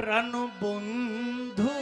প্রাণ বন্ধু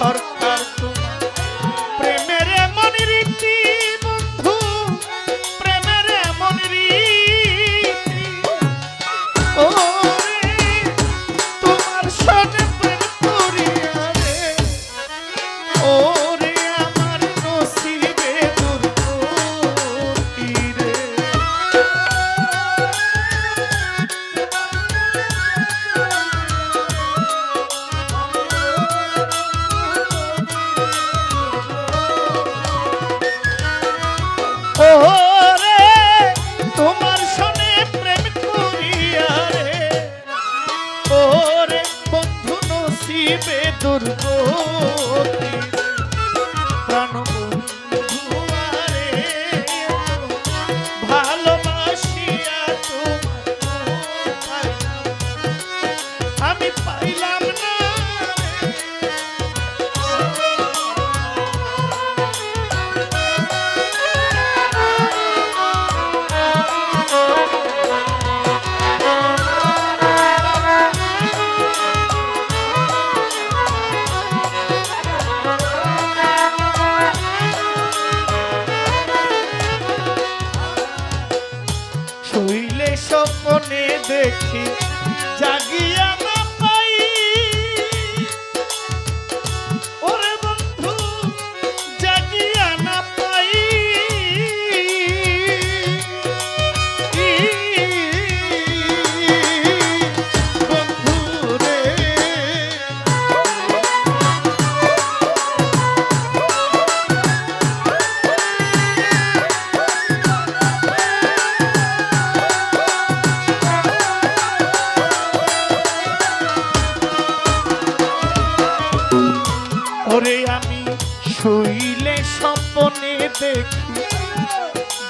সরকার তোমার দেখি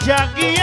জাগিয়ে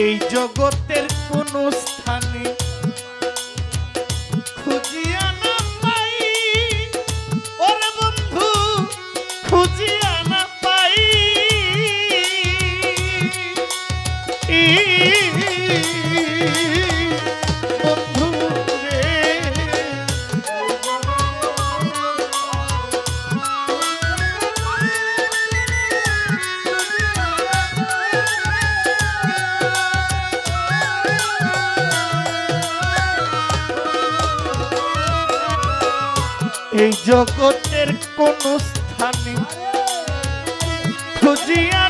এই জগতের কোন স্থানে এই জগতের কোন স্থানে খুঁজিয়া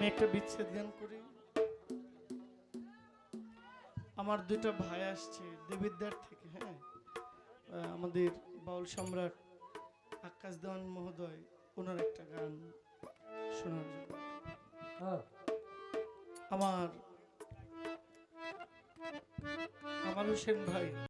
আমি একটা বিচ্ছেদ গান করি। আমার দুইটা ভাই আসছে দেবিদ্যার থেকে হ্যাঁ? আমাদের বাউল সম্রাট আকাশ দেওয়ান মহোদয় ওনার একটা গান শোনার জন্য। হ্যাঁ। আমার আমার হোসেন ভাই।